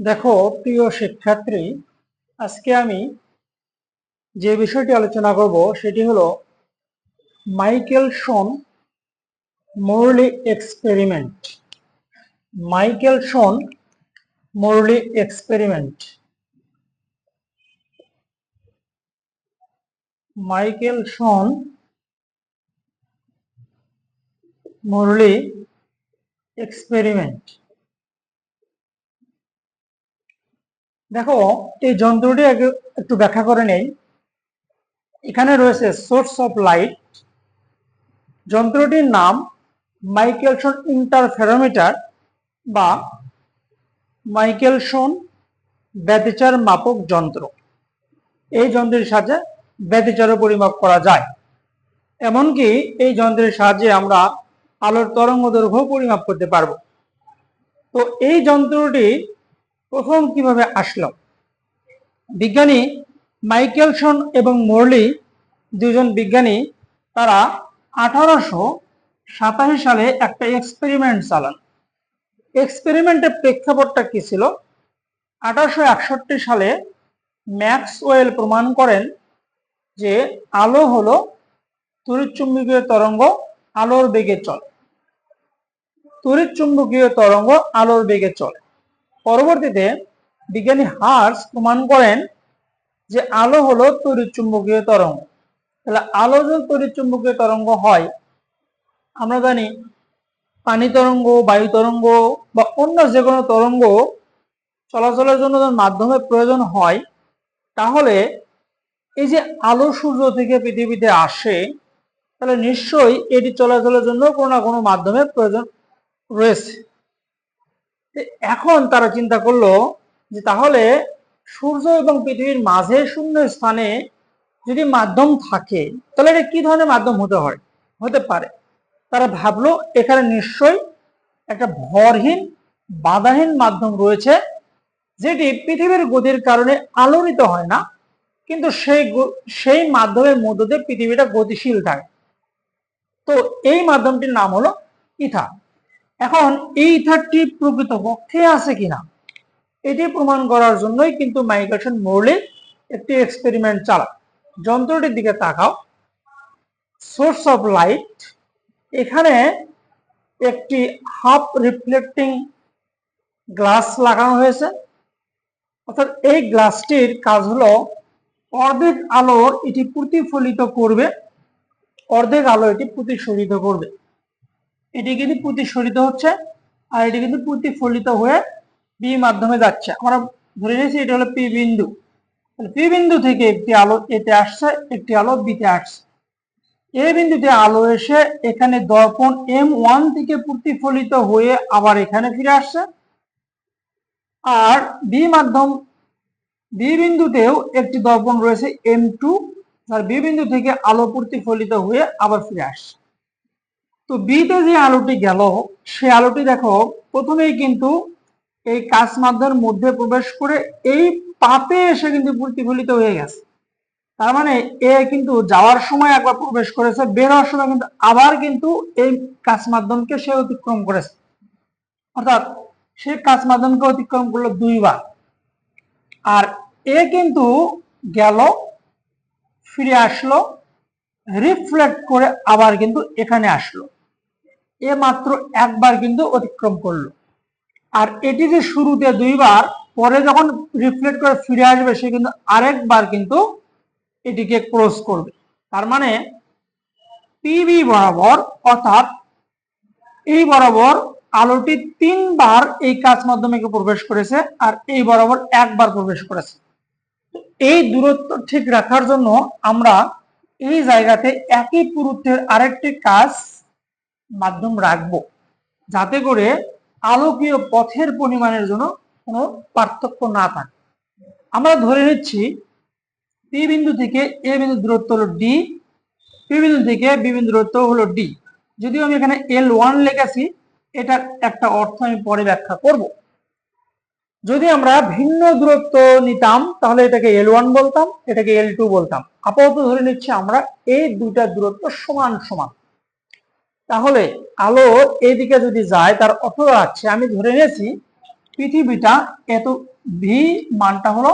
দেখো, প্রিয় শিক্ষার্থী, আজকে আমি যে বিষয়টি আলোচনা করব সেটি হলো Michelson Morley experiment. Michelson Morley experiment. Michelson Morley experiment. দেখো, এই যন্ত্রটি একটু ব্যাখ্যা করে নেই। এখানে রয়েছে সোর্স অফ লাইট যন্ত্রটির নাম মাইকেলসন ইন্টারফেরোমিটার বা মাইকেলসন ব্যতিচার মাপক যন্ত্র। এই যন্ত্রের সাহায্যে ব্যতিচারও পরিমাপ করা যায়। এমনকি এই যন্ত্রের সাহায্যে আমরা আলোর তরঙ্গ দৈর্ঘ্য পরিমাপ করতে পারব। তো এই যন্ত্রটি প্রথম কীভাবে আসলো? বিজ্ঞানী মাইকেলসন এবং মোরলি দুজন বিজ্ঞানী, তারা আঠারোশো সাতাশি সালে একটা এক্সপেরিমেন্ট চালান। এক্সপেরিমেন্টের প্রেক্ষাপটটা কি ছিল? আঠারোশো একষট্টি সালে ম্যাক্সওয়েল প্রমাণ করেন যে আলো হলো তড়িৎচুম্বকীয় তরঙ্গ আলোর বেগে চলে। তড়িৎচুম্বকীয় তরঙ্গ আলোর বেগে চলে। পরবর্তীতে বিজ্ঞানী হার্স প্রমাণ করেন যে আলো হলো তড়িৎচুম্বকীয় তরঙ্গ। তাহলে আলো যদি তড়িৎচুম্বকীয় তরঙ্গ হয়, আমরা জানি পানি তরঙ্গ, বায়ু তরঙ্গ বা অন্য যে কোনো তরঙ্গ চলাচলের জন্য যখন মাধ্যমের প্রয়োজন হয়, তাহলে এই যে আলো সূর্য থেকে পৃথিবীতে আসে, তাহলে নিশ্চয়ই এটি চলাচলের জন্য কোনো না কোনো মাধ্যমের প্রয়োজন রয়েছে। এখন তারা চিন্তা করল যে তাহলে সূর্য এবং পৃথিবীর মাঝে শূন্য স্থানে যদি মাধ্যম থাকে, তাহলে এটা কি ধরনের মাধ্যম হতে হয়? হতে পারে। তারা ভাবলো এখানে নিশ্চয়ই একটা ভরহীন, বাধাহীন মাধ্যম রয়েছে, যেটি পৃথিবীর গতির কারণে আলোড়িত হয় না, কিন্তু সেই সেই মাধ্যমের মধ্য দিয়ে পৃথিবীটা গতিশীল থাকে। তো এই মাধ্যমটির নাম হলো ইথা। এখন এই ইথারটি প্রকৃত পক্ষে আছে কিনা, এটি প্রমাণ করার জন্যই কিন্তু মাইগ্রেশন মোরলি একটি এক্সপেরিমেন্ট চালায় যন্ত্রটির দিকে তাকাও। সোর্স অফ লাইট এখানে একটি হাফ রিফ্লেক্টিং গ্লাস লাগানো হয়েছে। অর্থাৎ এই গ্লাসটির কাজ হলো, অর্ধেক আলো এটি প্রতিফলিত করবে, অর্ধেক আলো এটি প্রতিসরিত করবে। এটি কিন্তু প্রতিসরিত হচ্ছে আর এটি কিন্তু প্রতিফলিত হয়ে বি মাধ্যমে যাচ্ছে। আমরা ধরে নিয়েছি এটা হলো পি বিন্দু। পি বিন্দু থেকে একটি আলো এতে আসছে, একটি আলো বিতে আসছে। এ বিন্দুতে আলো এসে এখানে দর্পণ এম ওয়ান থেকে প্রতিফলিত হয়ে আবার এখানে ফিরে আসছে। আর বি মাধ্যম বি বিন্দুতেও একটি দর্পণ রয়েছে এম টু আর বি বিন্দু থেকে আলো প্রতিফলিত হয়ে আবার ফিরে আসছে। তো বিতে যে আলোটি গেল, সে আলোটি দেখো, প্রথমেই কিন্তু এই মাধ্যমের মধ্যে প্রবেশ করে এই পাপে এসে কিন্তু প্রতিফলিত হয়ে গেছে। তার মানে এ কিন্তু যাওয়ার সময় একবার প্রবেশ করেছে, বের হওয়ার সময় কিন্তু আবার কিন্তু এই কাঁচ মাধ্যমকে সে অতিক্রম করেছে। অর্থাৎ সে কাঁচ মাধ্যমকে অতিক্রম করল দুইবার। আর এ কিন্তু গেল, ফিরে আসলো রিফ্লেক্ট করে আবার কিন্তু এখানে আসলো। এ মাত্র একবার কিন্তু অতিক্রম করল। আর এটি যে শুরুতে দুইবার, পরে যখন রিফ্লেক্ট করে ফিরে আসবে, সে কিন্তু আরেকবার কিন্তু এটিকে ক্রস করবে। তার মানে পিবি বরাবর, অর্থাৎ এই বরাবর আলোটি তিনবার এই কাজ মাধ্যমে প্রবেশ করেছে, আর এই বরাবর একবার প্রবেশ করেছে। এই দূরত্ব ঠিক রাখার জন্য আমরা এই জায়গাতে একই পুরুত্বের আরেকটি কাজ মাধ্যম রাখব। যাতে করে আলোকীয় পথের পরিমাণের জন্য কোনো পার্থক্য না থাকে। আমরা ধরে নিচ্ছি, পি বিন্দু থেকে এ বিন্দু দূরত্ব হলো ডি, পি বিন্দু থেকে বি বিন্দু দূরত্ব হলো ডি। যদিও আমি এখানে এল ওয়ান লেখেছি, এটার একটা অর্থ আমি পরে ব্যাখ্যা করব। যদি আমরা ভিন্ন দূরত্ব নিতাম, তাহলে এটাকে এল ওয়ান বলতাম, এটাকে এল টু বলতাম। আপাতত ধরে নিচ্ছি আমরা এই দুটা দূরত্ব সমান সমান। তাহলে আলো এইদিকে যদি যায়, তার অর্থ দাঁড়াচ্ছে আমি ধরে নিয়েছি পৃথিবীটা এত ভি মানটা হলো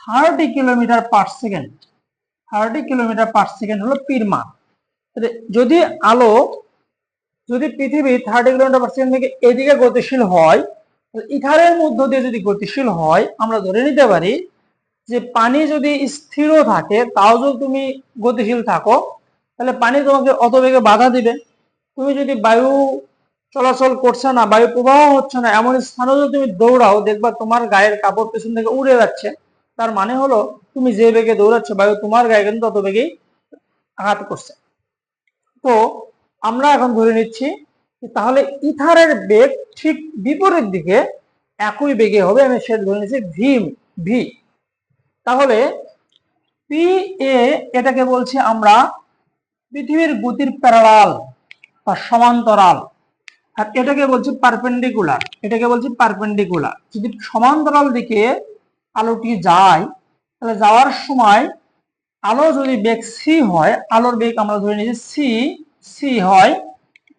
thirty kilometre per second thirty kilometre per second হলো পির মান। যদি আলো, যদি পৃথিবী থার্টি কিলোমিটার পার সেকেন্ড থেকে এদিকে গতিশীল হয় ইথারের মধ্য দিয়ে যদি গতিশীল হয়, আমরা ধরে নিতে পারি যে পানি যদি স্থির থাকে, তাও যদি তুমি গতিশীল থাকো তাহলে পানি তোমাকে অত বেগে বাধা দিবে। তুমি যদি বায়ু চলাচল করছে না, বায়ু প্রবাহ হচ্ছে না, এমন স্থানে যদি তুমি দৌড়াও, দেখবা তোমার গায়ের কাপড় পেছন থেকে উড়ে যাচ্ছে। তার মানে হলো, তুমি যে বেগে দৌড়াচ্ছ, বায়ু তোমার গায়ে কিন্তু তত বেগেই আঘাত করছে। তো আমরা এখন ধরে নিচ্ছি তাহলে ইথারের বেগ ঠিক বিপরীত দিকে একই বেগে হবে, আমি সেটা ধরে নিচ্ছি ভি ভি। তাহলে পি এ এটাকে বলছি আমরা পৃথিবীর গতির প্যারালাল বা সমান্তরাল। আর এটাকে বলছি পারপেন্ডিকুলার। এটাকে বলছি পারপেন্ডিকুলার। যদি সমান্তরাল দিকে আলোটি যায়, তাহলে যাওয়ার সময় আলো যদি বেগ সি হয়, আলোর বেগ আমরা ধরে নিয়েছি সি সি হয়,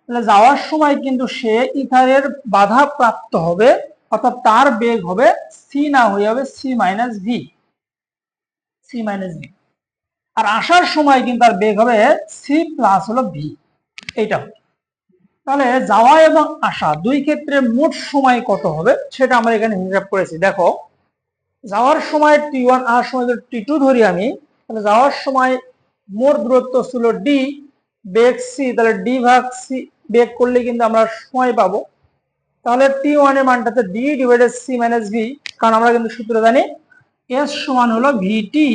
তাহলে যাওয়ার সময় কিন্তু সে ইথারের বাধা প্রাপ্ত হবে, অর্থাৎ তার বেগ হবে সি না হয়ে হবে C minus V C minus V আর আসার সময় কিন্তু তার বেগ হবে সি প্লাস হলো ভি এইটা। তাহলে যাওয়া এবং আসা দুই ক্ষেত্রে মোট সময় কত হবে সেটা আমরা এখানে হিসাব করেছি। দেখো, যাওয়ার সময় টি ওয়ান আর সময় যদি টি টু ধরি আমি, তাহলে যাওয়ার সময় মোট দূরত্ব ছিল ডি বেগ সি তাহলে ডি ভাগ সি বেগ করলে কিন্তু আমরা সময় পাবো। তাহলে টি ওয়ানের মানটাতে D divided C minus V কারণ আমরা কিন্তু সূত্র জানি এস সমান হলো ভিটি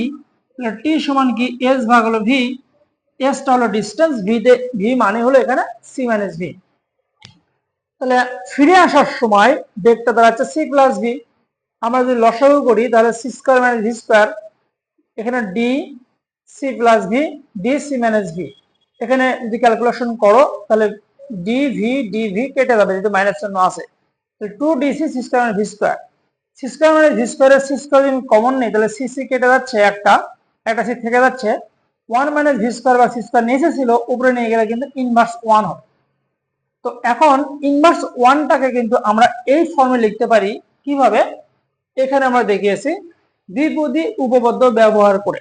টি সমান কি? এস ভাগ হলো ভি এসটা হলো ডিস্টেন্স ভিতে ভি মানে হলো এখানে সি মাইনাস ভি তাহলে ফিরে আসার সময় বেগটা দাঁড়াচ্ছে সি প্লাস ভি আমরা যদি লসাগু করি, তাহলে C square minus V square এখানে D C plus V D C minus V এখানে যদি ক্যালকুলেশন করো, তাহলে ডি ভি ডি ভি কেটে যাবে, যেহেতু মাইনাস চিহ্ন আছে। Two D C C square minus V square C square minus V স্কোয়ারের সি স্কোয়ার কমন নেই, তাহলে সি সি কেটে যাচ্ছে একটা। একটা সিট থেকে যাচ্ছে ওয়ান মাইনাস ভি স্কোয়ার বা সি স্কোয়ার নিচে ছিল, উপরে নিয়ে গেলে কিন্তু ইনভার্স ওয়ান হবে। তো এখন ইনভার্স ওয়ানটাকে কিন্তু আমরা এই ফর্মে লিখতে পারি, কীভাবে? এখানে আমরা দেখিয়েছি, দ্বিপদী উপপাদ্য ব্যবহার করে।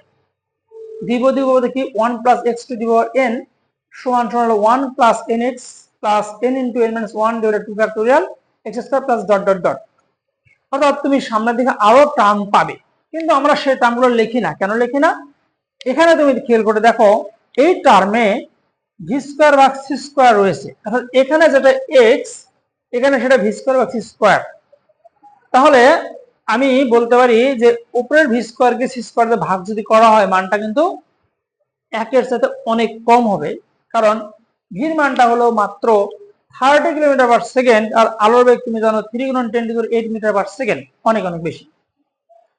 দ্বিপদী উপপাদ্য কি? One plus X to the power N সমান সমান one plus N X plus N into N minus one divided two factorial X square plus dot dot dot অর্থাৎ তুমি সামনের দিকে আরও টার্ম পাবে। কিন্তু আমরা সেই টার্মগুলো লিখি না। কেন লিখি না? এখানে তুমি খেয়াল করে দেখো, এই টার্মে ভি স্কোয়ার বা সি স্কোয়ার রয়েছে। অর্থাৎ এখানে যেটা এক্স এখানে সেটা ভি স্কোয়ার বা সি স্কোয়ার তাহলে আমি বলতে পারি যে উপরের ভি স্কোয়ারকে সি স্কোয়ার ভাগ যদি করা হয়, মানটা কিন্তু একের সাথে অনেক কম হবে। কারণ ভির মানটা হলো মাত্র থার্টি কিলোমিটার পার সেকেন্ড আর আলোর বেগ তুমি জানো থ্রি গুণ ten to eight metre per second অনেক অনেক বেশি।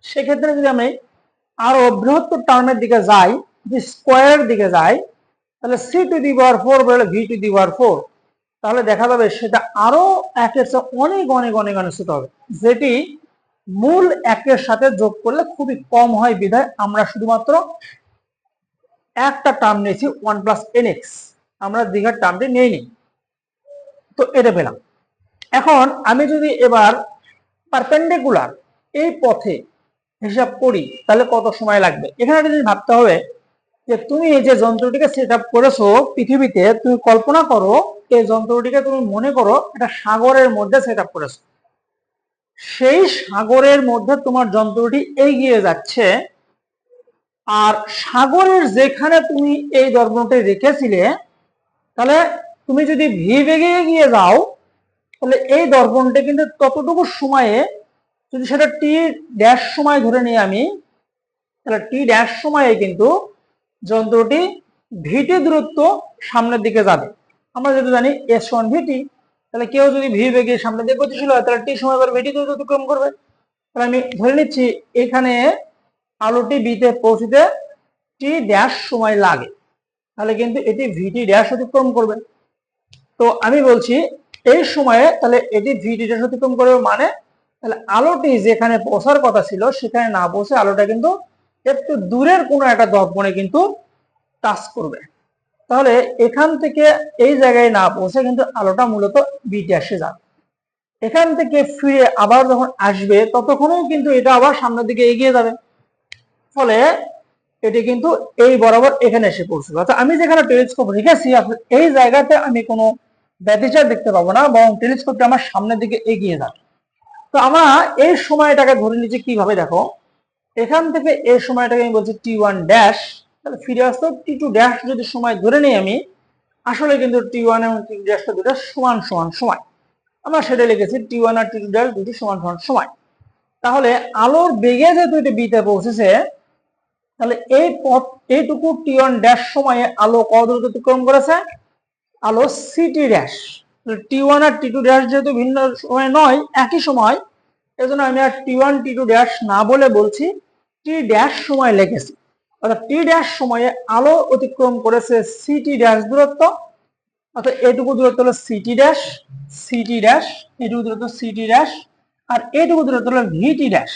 সেক্ষেত্রে যদি আমি আরও বৃহত্তর টার্মের দিকে যাই যে স্কোয়ারের দিকে যাই, তাহলে C to the power four বলে V to the power four তাহলে দেখা যাবে সেটা আরও একের সাথে অনেক অনেক অনেক অনেক ছোট হবে। যেটি মূল একের সাথে যোগ করলে খুবই কম হয় বিধায় আমরা শুধুমাত্র একটা টার্ম নিয়েছি ওয়ান প্লাস এন এক্স আমরা দীঘার টার্মটি নিই তো এটা পেলাম। এখন আমি যদি এবার পারপেন্ডিকুলার এই পথে হিসাব করি, তাহলে কত সময় লাগবে? এখানে একটা জিনিস ভাবতে হবে যে, তুমি এই যে যন্ত্রটিকে সেট আপ করেছ পৃথিবীতে, তুমি কল্পনা করো, এই যন্ত্রটিকে তুমি মনে করো এটা সাগরের মধ্যে সেট আপ করেছ। সেই সাগরের মধ্যে তোমার যন্ত্রটি এগিয়ে যাচ্ছে আর সাগরের যেখানে তুমি এই দর্পণটি রেখেছিলে, তাহলে তুমি যদি ভি বেগে এগিয়ে যাও, তাহলে এই দর্পণটি কিন্তু ততটুকু সময়ে যদি সেটা টি ড্যাশ সময় ধরে নিই আমি, তাহলে টি ড্যাশ সময়ে কিন্তু যন্ত্রটি ভিটি দূরত্ব সামনের দিকে যাবে। আমরা যদি জানি এস ওয়ান ভিটি তাহলে কেউ যদি ভি বেগে সামনের দিকে গতিশীল হয়, তাহলে টি সময় পর ভিটি দূরত্ব অতিক্রম করবে। তাহলে আমি ধরে নিচ্ছি এখানে আলোটি বিতে পৌঁছতে টি ড্যাশ সময় লাগে, তাহলে কিন্তু এটি ভিটি ড্যাশ অতিক্রম করবে। তো আমি বলছি এই সময়ে তাহলে এটি ভিটি ড্যাশ অতিক্রম করবে মানে তাহলে আলোটি যেখানে পৌঁছার কথা ছিল, সেখানে না পৌঁছে আলোটা কিন্তু একটু দূরের কোনো একটা দর্পণে কিন্তু টাচ করবে। তাহলে এখান থেকে এই জায়গায় না পৌঁছে কিন্তু আলোটা মূলত বিটি আসে যাবে। এখান থেকে ফিরে আবার যখন আসবে, ততক্ষণও কিন্তু এটা আবার সামনের দিকে এগিয়ে যাবে। ফলে এটি কিন্তু এই বরাবর এখানে এসে পড়ছিল অর্থাৎ আমি যেখানে টেলিস্কোপ রেখেছি এই জায়গাতে আমি কোনো ব্যতিচার দেখতে পাবো না, বরং টেলিস্কোপটা আমার সামনের দিকে এগিয়ে যাবে। তো আমরা এই সময়টাকে ধরে নিচ্ছি কীভাবে দেখো? এখান থেকে এই সময়টাকে আমি বলছি টি ওয়ান ড্যাশ তাহলে ফিরে আসতো টি টু ড্যাশ যদি সময় ধরে নিই আমি, আসলে কিন্তু টি ওয়ান এবং টি টু ড্যাশটা দুটো সমান সমান সময়। আমরা সেটা লিখেছি টি ওয়ান আর টি টু ড্যাশ দুটি সমান সমান সময়। তাহলে আলোর বেগে যেহেতু এটি বিতে পৌঁছেছে, তাহলে এই পথ, এইটুকু টি ওয়ান ড্যাশ সময়ে আলো কত দূরত্ব অতিক্রম করেছে? আলো সিটি ড্যাশ টি ওয়ান আর টি টু ড্যাশ যেহেতু ভিন্ন সময় নয়, একই সময়, এজন্য আমি আর T one T two dash না বলে বলছি টি ড্যাশ সময় লেগেছে। অর্থাৎ টি ড্যাশ সময়ে আলো অতিক্রম করেছে সিটি ড্যাশ দূরত্ব, অর্থাৎ এটুকু দূরত্ব হলো সিটি ড্যাশ সিটি ড্যাশ এটুকু দূরত্ব সিটি ড্যাশ আর এটুকু দূরত্ব হলো ভিটি ড্যাশ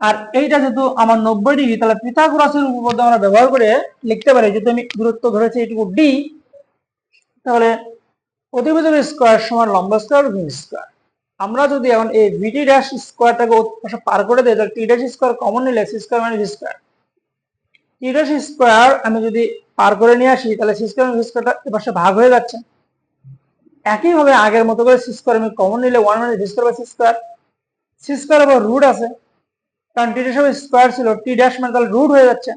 আর এইটা যেহেতু আমার নব্বই ডিগ্রি, তাহলে পিথাগোরাসের উপপাদ্য আমরা ব্যবহার করে লিখতে পারি, যেহেতু আমি দূরত্ব ধরেছি এটুকু ডি তাহলে অতিভুজের স্কোয়ার সমান লম্বা স্কোয়ার ভি স্কোয়ার আমরা যদি এখন এই ভিটি ড্যাশ স্কোয়ারটাকে পার করে দিই, তাহলে টি ড্যাশ স্কোয়ার কমন নিলে C square V square T dash square আমি যদি পার করে নিয়ে আসি, তাহলে সি স্কোয়ার ভি স্কোয়ারটা এপাশে ভাগ হয়ে যাচ্ছে। একইভাবে আগের মতো করে সি স্কোয়ার আমি কমন নিলে ওয়ান মানে V square by C square C square আবার রুট আছে, কারণ টি ড্যাশ স্কোয়ার ছিল টি ড্যাশ মানে তাহলে রুট হয়ে যাচ্ছে।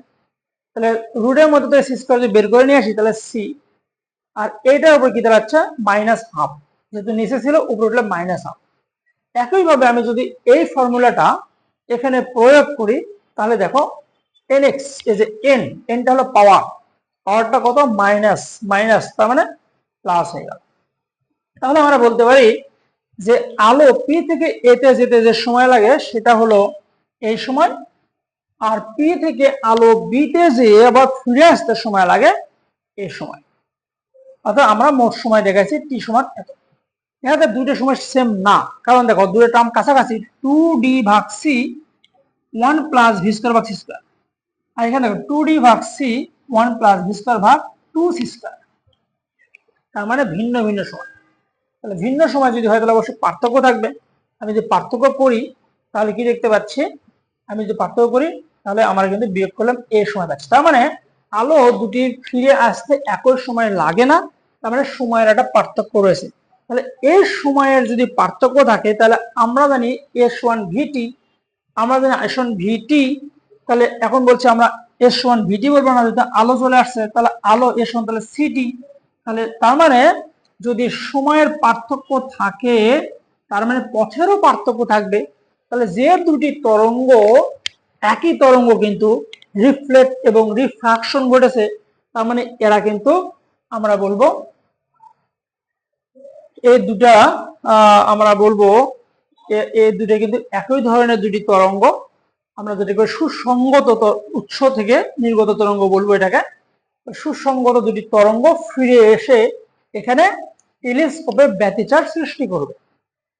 তাহলে রুটের মধ্যে থেকে সি স্কোয়ার যদি বের করে নিয়ে আসি, তাহলে সি আর এইটার উপর কি দাঁড়াচ্ছে? মাইনাস হাফ যেহেতু নিচে ছিল, উপরে উঠলে মাইনাস হাফ একইভাবে আমি যদি এই ফর্মুলাটা এখানে প্রয়োগ করি, তাহলে দেখো এন এক্স এই যে এন এনটা হলো পাওয়ার পাওয়ারটা কত? মাইনাস মাইনাস তার মানে প্লাস হয়ে গেল। তাহলে আমরা বলতে পারি যে আলো পি থেকে এতে যেতে যে সময় লাগে, সেটা হলো এই সময়। আর পি থেকে আলো বিতে যেয়ে আবার ফিরে আসতে সময় লাগে এই সময়। অর্থাৎ আমরা মোট সময় দেখাচ্ছি টি সমান এত। এখানে দুইটা সময় সেম না। কারণ দেখো দুটো টার্ম কাছাকাছি। টু ডি ভাগ C one plus V square ভাগ সি স্কোয়ার আর এখানে দেখো টু ডি ভাগ C one plus V square ভাগ টু সি স্কোয়ার তার মানে ভিন্ন ভিন্ন সময়। তাহলে ভিন্ন সময় যদি হয়, তাহলে অবশ্যই পার্থক্য থাকবে। আমি যদি পার্থক্য করি, তাহলে কি দেখতে পাচ্ছি? আমি যদি পার্থক্য করি, তাহলে আমরা কিন্তু বিয়োগ করলাম এ সময় পাচ্ছি। তার মানে আলো দুটি ফিরে আসতে একই সময় লাগে না। তার মানে সময়ের একটা পার্থক্য রয়েছে। তাহলে এই সময়ের যদি পার্থক্য থাকে, তাহলে আমরা জানি এস ওয়ান ভিটি আমরা জানি এস ওয়ান ভিটি তাহলে এখন বলছি আমরা এস ওয়ান ভিটি বলব না, যদি আলো চলে আসছে, তাহলে আলো এস ওয়ান তাহলে সিটি তাহলে তার মানে যদি সময়ের পার্থক্য থাকে, তার মানে পথেরও পার্থক্য থাকবে, তাহলে যে দুটি তরঙ্গ, একই তরঙ্গ কিন্তু রিফ্লেক্ট এবং রিফ্রাকশন ঘটেছে, তার মানে এরা কিন্তু আমরা বলব এই দুটা আমরা বলব এই দুটা কিন্তু একই ধরনের দুটি তরঙ্গ। আমরা যেটাকে সুসঙ্গত উৎস থেকে নির্গত তরঙ্গ বলব এটাকে সুসঙ্গত দুটি তরঙ্গ ফিরে এসে এখানে টেলিস্কোপে ব্যতিচার সৃষ্টি করবে।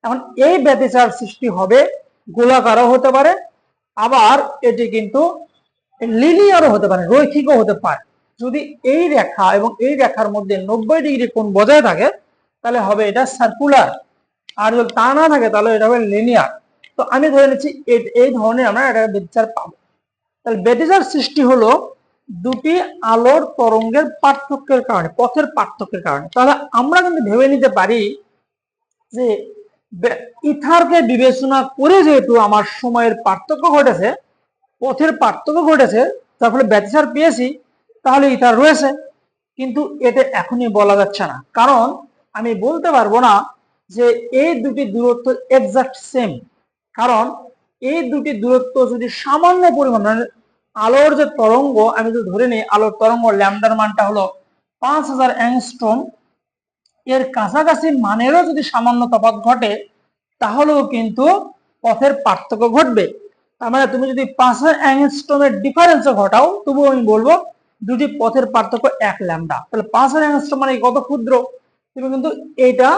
এখন এই ব্যতিচার সৃষ্টি হবে গোলাকারও হতে পারে, আবার এটি কিন্তু লিনিয়ারও হতে পারে, রৈখিকও হতে পারে। যদি এই রেখা এবং এই রেখার মধ্যে নব্বই ডিগ্রি কোণ বজায় থাকে তাহলে হবে এটা সার্কুলার আর যদি তা না থাকে, তাহলে এটা হবে লিনিয়ার তো আমি ধরে নিচ্ছি এই ধরনের আমরা একটা ব্যতিচার পাবো। তাহলে ব্যতিচার সৃষ্টি হলো দুটি আলোর তরঙ্গের পার্থক্যের কারণে, পথের পার্থক্যের কারণে। তাহলে আমরা কিন্তু ভেবে নিতে পারি যে ইথারকে বিবেচনা করে যেহেতু আমার সময়ের পার্থক্য ঘটেছে, পথের পার্থক্য ঘটেছে, তার ফলে ব্যতিচার পেয়েছি, তাহলে ইথার রয়েছে। কিন্তু এটা এখনই বলা যাচ্ছে না। কারণ আমি বলতে পারব না যে এই দুটি দূরত্ব এক্সাক্ট সেম কারণ এই দুটি দূরত্ব যদি সামান্য পরিমাণ আলোর যে তরঙ্গ, আমি যদি ধরে নিই আলোর তরঙ্গ ল্যামডার মানটা হলো পাঁচ হাজার অ্যাংস্ট্রম এর কাছাকাছি মানেরও যদি সামান্য তফাৎ ঘটে, তাহলেও কিন্তু পথের পার্থক্য ঘটবে। তার মানে তুমি যদি পাঁচ হাজার অ্যাংস্ট্রমের ডিফারেন্সও ঘটাও, তবুও আমি বলব দুটি পথের পার্থক্য এক ল্যামডা তাহলে পাঁচ হাজার অ্যাংস্ট্রম মানে কত ক্ষুদ্র? তুমি কিন্তু এটা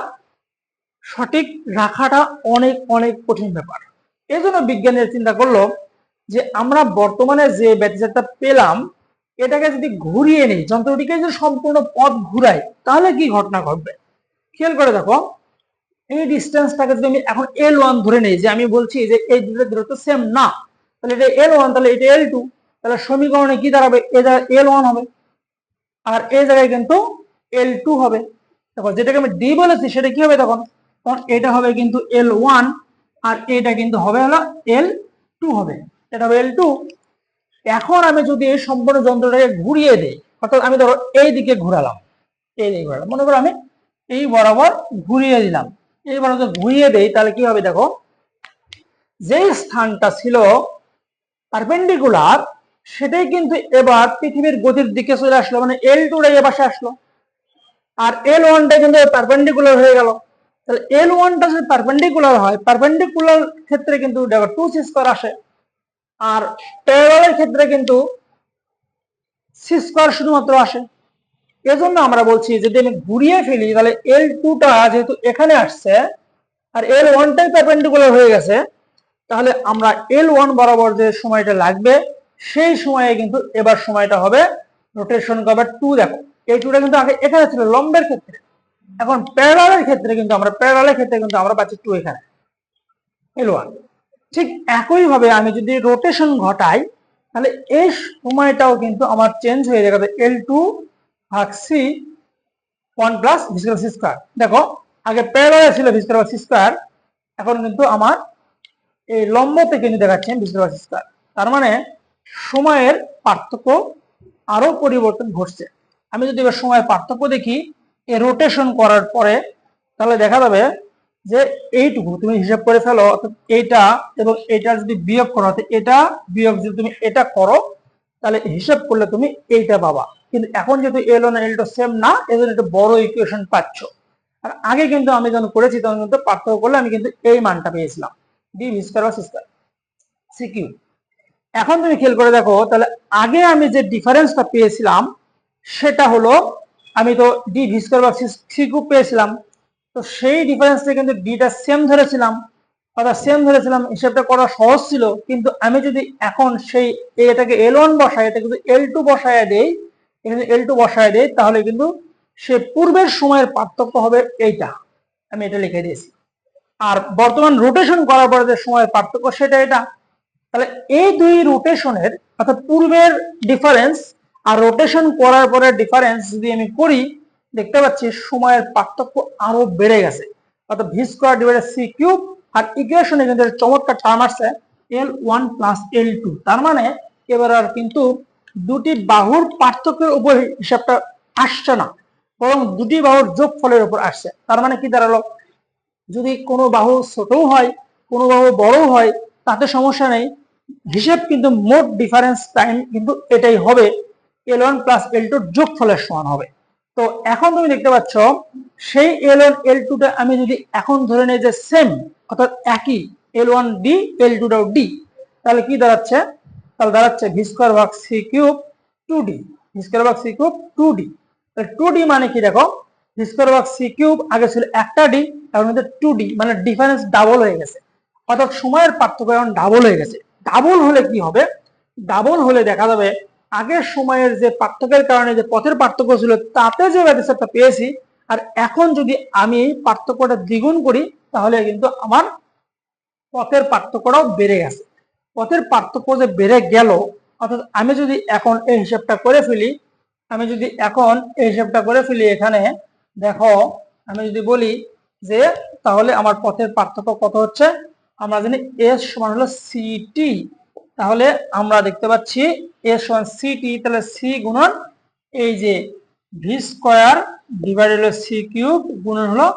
সঠিক রাখাটা অনেক অনেক কঠিন ব্যাপার। এই জন্য বিজ্ঞানীরা চিন্তা করল যে আমরা বর্তমানে যে ব্যতিচারটা পেলাম, এটাকে যদি ঘুরিয়ে নিই, যন্ত্রটিকে যদি সম্পূর্ণ পথ ঘুরাই, তাহলে কি ঘটনা ঘটবে? খেয়াল করে দেখো, এই ডিস্টেন্সটাকে যদি আমি এখন এল ওয়ান ধরে নেই, যে আমি বলছি যে এই দুটো দূরত্ব সেম না, তাহলে এটা এল ওয়ান তাহলে এটা এল টু তাহলে সমীকরণে কি দাঁড়াবে? এ জায়গায় এল ওয়ান হবে, আর এ জায়গায় কিন্তু এল টু হবে। দেখো, যেটাকে আমি ডি বলেছি, সেটা কি হবে তখন তখন এটা হবে কিন্তু এল ওয়ান আর এটা কিন্তু হবে হলো এল হবে। এটা হবে এখন আমি যদি এই সম্পূর্ণ যন্ত্রটাকে ঘুরিয়ে দেই, অর্থাৎ আমি ধরো এই দিকে ঘুরালাম, এই দিকে ঘুরালাম, মনে করো আমি এই বরাবর ঘুরিয়ে দিলাম। এই বরাবর ঘুরিয়ে দেই, তাহলে কি হবে দেখো? যে স্থানটা ছিল পারপেন্ডিকুলার সেটাই কিন্তু এবার পৃথিবীর গতির দিকে চলে আসলো মানে এল টুটা এ পাশে আসলো। আর এল ওয়ানটা কিন্তু পারপেন্ডিকুলার হয়ে গেল। তাহলে এল ওয়ানটা যদি পারপেন্ডিকুলার হয় পারপেন্ডিকুলার ক্ষেত্রে কিন্তু দেখো টু সি স্কোয়ার আসে। আর প্যারালালের ক্ষেত্রে কিন্তু সি স্কোয়ার শুধুমাত্র আসে। এজন্য আমরা বলছি, যদি আমি ঘুরিয়ে ফেলি, তাহলে এল টুটা যেহেতু এখানে আসছে, আর এল ওয়ানটাই পারপেন্ডিকুলার হয়ে গেছে, তাহলে আমরা এল ওয়ান বরাবর যে সময়টা লাগবে, সেই সময়ে কিন্তু এবার সময়টা হবে রোটেশন করবে টু দেখো। এই টুটা কিন্তু আগে এখানে ছিল, লম্বের ক্ষেত্রে। এখন প্যারালের ক্ষেত্রে কিন্তু আমরা প্যারালের ক্ষেত্রে কিন্তু আমরা পাচ্ছি টু এখানে। এল ওয়ান ঠিক একইভাবে আমি যদি রোটেশন ঘটাই, তাহলে এই সময়টাও কিন্তু আমার চেঞ্জ হয়ে যাবে এল টু ভাগ সি ওয়ান প্লাস ভিসকাল সি স্কোয়ার দেখো, আগে প্যারালালে ছিল ভিসকাল সি স্কোয়ার এখন কিন্তু আমার এই লম্বতে কিন্তু দেখাচ্ছেন ভিসকাল সি স্কোয়ার তার মানে সময়ের পার্থক্য আরও পরিবর্তন ঘটছে। আমি যদি এবার সময়ের পার্থক্য দেখি, এ রোটেশন করার পরে তাহলে দেখা যাবে যে এইটুকু তুমি হিসাব করে ফেলো এইটা এবং এটা যদি বিয়োগ করো এটা বিয়োগ যদি তুমি এটা করো, তাহলে হিসাব করলে তুমি এইটা পাবা। কিন্তু এখন যেহেতু L one L two same না, এজন্য একটা বড় ইকুয়েশন পাচ্ছ। আর আগে কিন্তু আমি যখন করেছি, তখন কিন্তু পার্থক্য করলে আমি কিন্তু এই মানটা পেয়েছিলাম। বা সিস্টার সিকিউ এখন তুমি খেয়াল করে দেখো, তাহলে আগে আমি যে ডিফারেন্সটা পেয়েছিলাম সেটা হলো, আমি তো ডি ভি স্কোয়ার বা সিকিউ পেয়েছিলাম। তো সেই ডিফারেন্সটা কিন্তু ডিটা সেম ধরেছিলাম। অর্থাৎ সেম ধরেছিলাম, হিসাবটা করা সহজ ছিল। কিন্তু আমি যদি এখন সেই এটাকে এল ওয়ান বসাই এটা কিন্তু এল টু বসায় দেই, এখানে এল টু বসায় দেই, তাহলে কিন্তু সে পূর্বের সময়ের পার্থক্য হবে এইটা। আমি এটা লিখে দিয়েছি। আর বর্তমান রোটেশন করার পরে যে সময়ের পার্থক্য সেটা এটা। তাহলে এই দুই রোটেশনের অর্থাৎ পূর্বের ডিফারেন্স আর রোটেশন করার পরে ডিফারেন্স যদি আমি করি, দেখতে পাচ্ছি সময়ের পার্থক্য আরও বেড়ে গেছে। অর্থাৎ V square divided C cube আর ইকুয়েশনে কিন্তু চমৎকার টার্ম আসছে L one plus L two তার মানে এবার আর কিন্তু দুটি বাহুর পার্থক্যের উপর হিসাবটা আসছে না, বরং দুটি বাহুর যোগফলের উপর আসছে। তার মানে কি দাঁড়াল? যদি কোনো বাহু ছোটও হয়, কোনো বাহু বড়ও হয়, তাতে সমস্যা নেই। হিসেব কিন্তু মোট ডিফারেন্স টাইম কিন্তু এটাই হবে। এল ওয়ান প্লাস এল টুর যোগফলের সমান হবে। তো এখন তুমি দেখতে পাচ্ছ, সেই এল ওয়ান এল টুটা আমি যদি এখন ধরে নেই যে সেম অর্থাৎ একই এল ওয়ান ডি এল টুটাও ডি তাহলে কি দাঁড়াচ্ছে? তাহলে দাঁড়াচ্ছে ভি স্কোয়ার ভাগ C cube two D V square ভাগ সি কিউব টু ডি তাহলে টু ডি মানে কি দেখো? ভি স্কোয়ার ভাগ সি কিউব আগে ছিল একটা ডি এখন কিন্তু টু ডি মানে ডিফারেন্স ডাবল হয়ে গেছে। অর্থাৎ সময়ের পার্থক্য এখন ডাবল হয়ে গেছে। ডাবল হলে কি হবে? ডাবল হলে দেখা যাবে আগের সময়ের যে পার্থক্যের কারণে, যে পথের পার্থক্য ছিল, তাতে যে ব্যবস্থাটা পেয়েছি, আর এখন যদি আমি পার্থক্যটা দ্বিগুণ করি, তাহলে কিন্তু আমার পথের পার্থক্যটাও বেড়ে গেছে। পথের পার্থক্য যে বেড়ে গেল, অর্থাৎ আমি যদি এখন এই হিসাবটা করে ফেলি, আমি যদি এখন এই হিসাবটা করে ফেলি এখানে, দেখো, আমি যদি বলি যে, তাহলে আমার পথের পার্থক্য কত হচ্ছে? আমরা জানি এস সমান হলো সিটি তাহলে আমরা দেখতে পাচ্ছি এস সমান সিটি তাহলে সি গুণন এই যে ভি স্কোয়ার ডিভাইডেড হলো সি কিউব গুণন হলো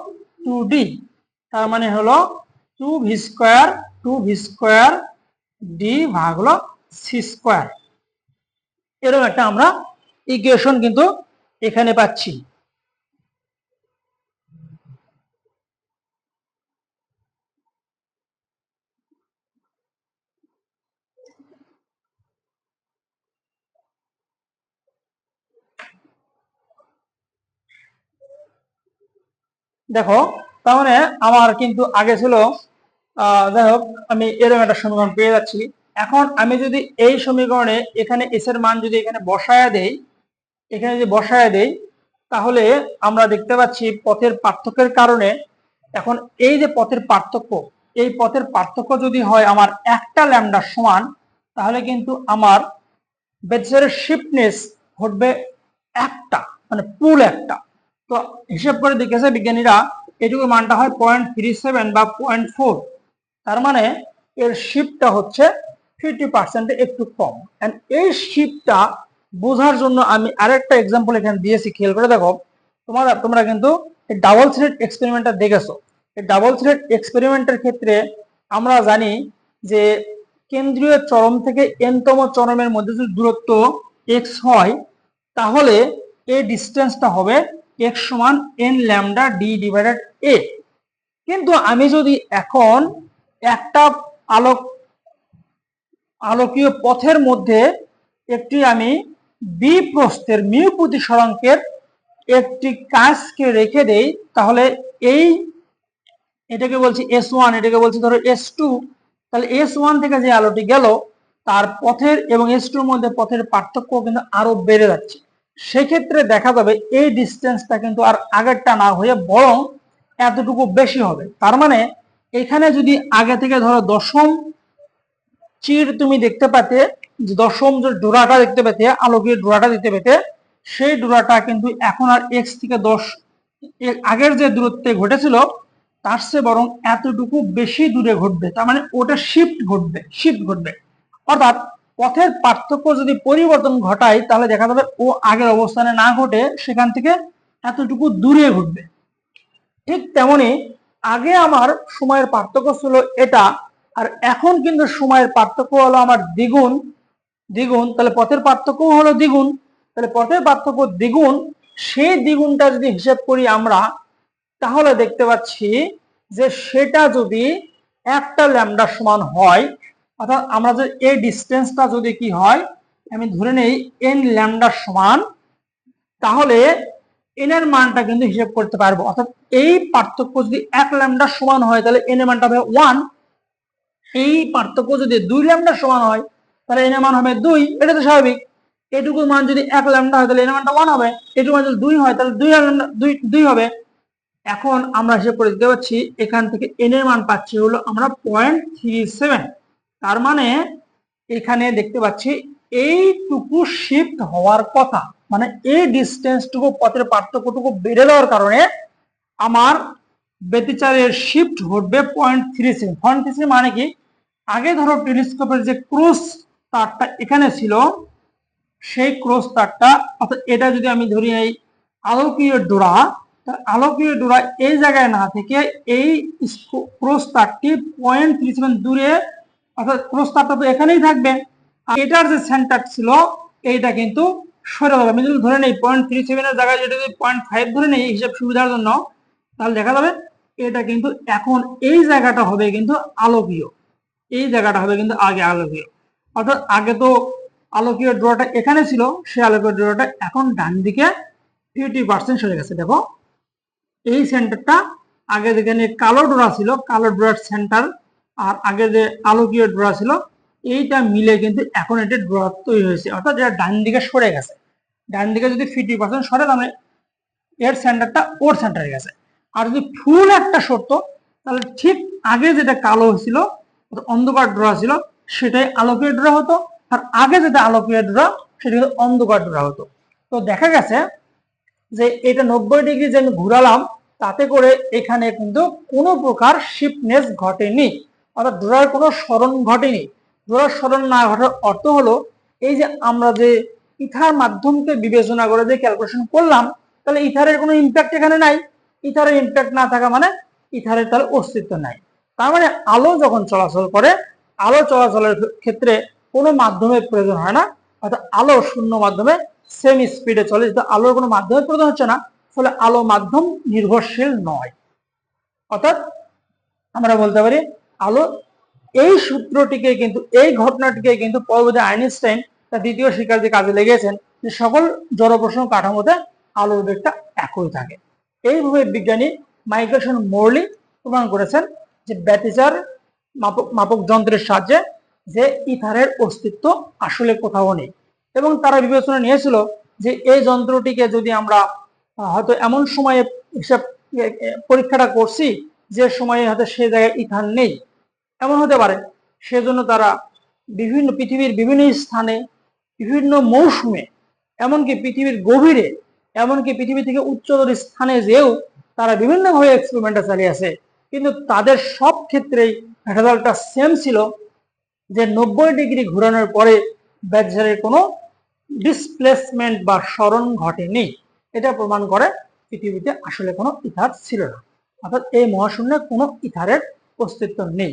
টু ডি তার মানে হলো two V square two V square D ভাগ হলো সি স্কোয়ার এরকম একটা আমরা ইকুয়েশন কিন্তু এখানে পাচ্ছি। দেখো, তার মানে আমার কিন্তু আগে ছিল যাই হোক, আমি এরকম একটা সমীকরণ পেয়ে যাচ্ছি। এখন আমি যদি এই সমীকরণে এখানে এস এর মান যদি এখানে বসায়া দেই, এখানে যদি বসায়া দেই, তাহলে আমরা দেখতে পাচ্ছি পথের পার্থক্যের কারণে এখন এই যে পথের পার্থক্য, এই পথের পার্থক্য যদি হয় আমার একটা ল্যামডার সমান, তাহলে কিন্তু আমার বেচারের শিফটনেস ঘটবে একটা মানে পুল একটা। তো হিসেব করে দেখেছে বিজ্ঞানীরা, এটুকু মানটা হয় পয়েন্ট থ্রি সেভেন বা পয়েন্ট ফোর তার মানে এর শিপটা হচ্ছে ফিফটি পার্সেন্টে একটু কম। অ্যান্ড এই শিপটা বোঝার জন্য আমি আরেকটা এক্সাম্পল এখানে দিয়েছি, খেয়াল করে দেখো। তোমরা তোমরা কিন্তু এই ডাবল থ্রেড এক্সপেরিমেন্টটা দেখেছ। এই ডাবল থ্রেড এক্সপেরিমেন্টের ক্ষেত্রে আমরা জানি যে কেন্দ্রীয় চরম থেকে এনতম চরমের মধ্যে যদি দূরত্ব এক্স হয়, তাহলে এই ডিস্টেন্সটা হবে এক্স সমান N lambda D divided A কিন্তু আমি যদি এখন একটা আলোক আলোকীয় পথের মধ্যে একটি আমি বি প্রস্থের মিউ প্রতিসরাঙ্কের একটি কাজকে রেখে দেই, তাহলে এই এটাকে বলছি এস ওয়ান এটাকে বলছি ধরো এস টু তাহলে এস ওয়ান থেকে যে আলোটি গেল, তার পথের এবং এস টুর মধ্যে পথের পার্থক্য কিন্তু আরও বেড়ে যাচ্ছে। সেক্ষেত্রে দেখা যাবে এই ডিস্টেন্সটা কিন্তু আর আগেরটা না হয়ে বরং এতটুকু বেশি হবে। তার মানে এখানে যদি আগে থেকে ধরো দশম চির তুমি দেখতে পাতে, যে দশম যে ডোরাটা দেখতে পেতে, আলোকের ডোরাটা দেখতে পেতে, সেই ডোরাটা কিন্তু এখন আর এক্স থেকে দশ আগের যে দূরত্বে ঘটেছিল, তার চেয়ে বরং এতটুকু বেশি দূরে ঘটবে। তার মানে ওটা শিফট ঘটবে শিফট ঘটবে। অর্থাৎ পথের পার্থক্য যদি পরিবর্তন ঘটায়, তাহলে দেখা যাবে ও আগের অবস্থানে না ঘটে, সেখান থেকে এতটুকু দূরে ঘটবে। ঠিক তেমনি আগে আমার সময়ের পার্থক্য ছিল এটা, আর এখন কিন্তু সময়ের পার্থক্য হলো আমার দ্বিগুণ। দ্বিগুণ, তাহলে পথের পার্থক্য হলো দ্বিগুণ। তাহলে পথের পার্থক্য দ্বিগুণ, সেই দ্বিগুণটা যদি হিসেব করি আমরা, তাহলে দেখতে পাচ্ছি যে সেটা যদি একটা ল্যামডা সমান হয় অর্থাৎ আমরা যে এই ডিস্টেন্সটা যদি কি হয়, আমি ধরে নেই এন ল্যামডার সমান, তাহলে এন এর মানটা কিন্তু হিসেব করতে পারব। অর্থাৎ এই পার্থক্য যদি এক ল্যামডার সমান হয়, তাহলে এন এর মানটা হবে ওয়ান এই পার্থক্য যদি দুই ল্যামডার সমান হয়, তাহলে এন এর মান হবে দুই। এটা তো স্বাভাবিক। এটুকুর মান যদি এক ল্যামডা হয়, তাহলে এন এর মানটা ওয়ান হবে। এটুকু মান যদি দুই হয়, তাহলে দুই ল্যামডা দুই দুই হবে। এখন আমরা হিসেব করে দিতে পারছি এখান থেকে এন এর মান পাচ্ছি হলো আমরা পয়েন্ট থ্রি সেভেন তার মানে এখানে দেখতে পাচ্ছি এইটুকু শিফট হওয়ার কথা মানে এই ডিস্টেন্সটুকু পথের পার্থক্যটুকু বেড়ে যাওয়ার কারণে আমার ব্যতিচারের শিফট ঘটবে point three seven point three মানে কি? আগে ধরো টেলিস্কোপের যে ক্রস তারটা এখানে ছিল, সেই ক্রস তারটা, অর্থাৎ এটা যদি আমি ধরি এই আলোকীয় ডোরা আলোকীয় ডোরা এই জায়গায় না থেকে এই ক্রস তারটি পয়েন্ট থ্রি সেভেন দূরে অর্থাৎ ক্রস তারটা তো এখানেই থাকবে। এটার যে সেন্টার ছিল, এইটা কিন্তু সরে যাবে। আমি যদি ধরে নেই পয়েন্ট থ্রি সেভেনের জায়গায় যদি পয়েন্ট ফাইভ ধরে নেই হিসাব সুবিধার জন্য, তাহলে দেখা যাবে এটা কিন্তু এখন এই জায়গাটা হবে কিন্তু আলোকীয়। এই জায়গাটা হবে কিন্তু আগে আলোকীয়। অর্থাৎ আগে তো আলোকীয় ড্রটা এখানে ছিল, সেই আলোকীয় ড্রটা এখন ডান দিকে ফিফটি পার্সেন্ট সরে গেছে। দেখো, এই সেন্টারটা আগে যেখানে কালো ডোরা ছিল, কালো ডোরার সেন্টার আর আগে যে আলোকীয় ডোরা ছিল, এইটা মিলে কিন্তু এখন এটা ড্র তৈরি হয়েছে। অর্থাৎ যেটা ডান দিকে সরে গেছে। ডান দিকে যদি ফিফটি পার্সেন্ট সরে, তাহলে এর সেন্টারটা ওর সেন্টারে গেছে। আর যদি ফুল একটা সরতো, তাহলে ঠিক আগে যেটা কালো হয়েছিল অন্ধকার ড্রা ছিল, সেটাই আলোকীয় ড্রা হতো। আর আগে যেটা আলোকীয় ড্রা সেটা কিন্তু অন্ধকার ড্রা হতো। তো দেখা গেছে যে এটা নব্বই ডিগ্রি যে আমি ঘুরালাম, তাতে করে এখানে কিন্তু কোনো প্রকার শিফটনেস ঘটেনি। অর্থাৎ ড্রার কোনো স্মরণ ঘটেনি। ড্রার স্মরণ না ঘটার অর্থ হলো, এই যে আমরা যে ইথার মাধ্যমকে বিবেচনা করে যে ক্যালকুলেশন করলাম, তাহলে ইথারের কোনো ইম্প্যাক্ট এখানে নাই। ইথারের ইম্প্যাক্ট না থাকা মানে ইথারের তার অস্তিত্ব নাই। তার মানে আলো যখন চলাচল করে, আলো চলাচলের ক্ষেত্রে কোনো মাধ্যমের প্রয়োজন হয় না। অর্থাৎ আলো শূন্য মাধ্যমে সেম স্পিডে চলে, যেহেতু আলোর কোনো মাধ্যমের প্রয়োজন হচ্ছে না, ফলে আলো মাধ্যম নির্ভরশীল নয়। অর্থাৎ আমরা বলতে পারি আলো, এই সূত্রটিকে কিন্তু, এই ঘটনাটিকে কিন্তু পরবর্তী আইনস্টাইন তার দ্বিতীয় শিক্ষার্থী কাজে লেগেছেন যে সকল জড়প্রসঙ্গ কাঠামোতে আলোর বেগটা একই থাকে। এইভাবে বিজ্ঞানী মাইগ্রেশন মোরলি প্রমাণ করেছেন যে ব্যতিচার মাপক মাপক যন্ত্রের সাহায্যে যে ইথারের অস্তিত্ব আসলে কোথাও নেই এবং তারা বিবেচনা নিয়েছিল যে এই যন্ত্রটিকে যদি আমরা হয়তো এমন সময়ে হিসাব পরীক্ষাটা করছি যে সময়ে হয়তো সে জায়গায় ইথার নেই। এমন হতে পারে। সেজন্য তারা বিভিন্ন পৃথিবীর বিভিন্ন স্থানে, বিভিন্ন মৌসুমে, এমনকি পৃথিবীর গভীরে, এমনকি পৃথিবী থেকে উচ্চতর স্থানে যেও তারা বিভিন্নভাবে এক্সপেরিমেন্টটা চালিয়েছে কিন্তু তাদের সব ক্ষেত্রেই রেজাল্টটা সেম ছিল যে নব্বই ডিগ্রি ঘোরানোর পরে ব্যাকজারের কোনো ডিসপ্লেসমেন্ট বা স্মরণ ঘটেনি। এটা প্রমাণ করে পৃথিবীতে আসলে কোনো ইথার ছিল না। অর্থাৎ এই মহাশূন্যে কোনো ইথারের অস্তিত্ব নেই।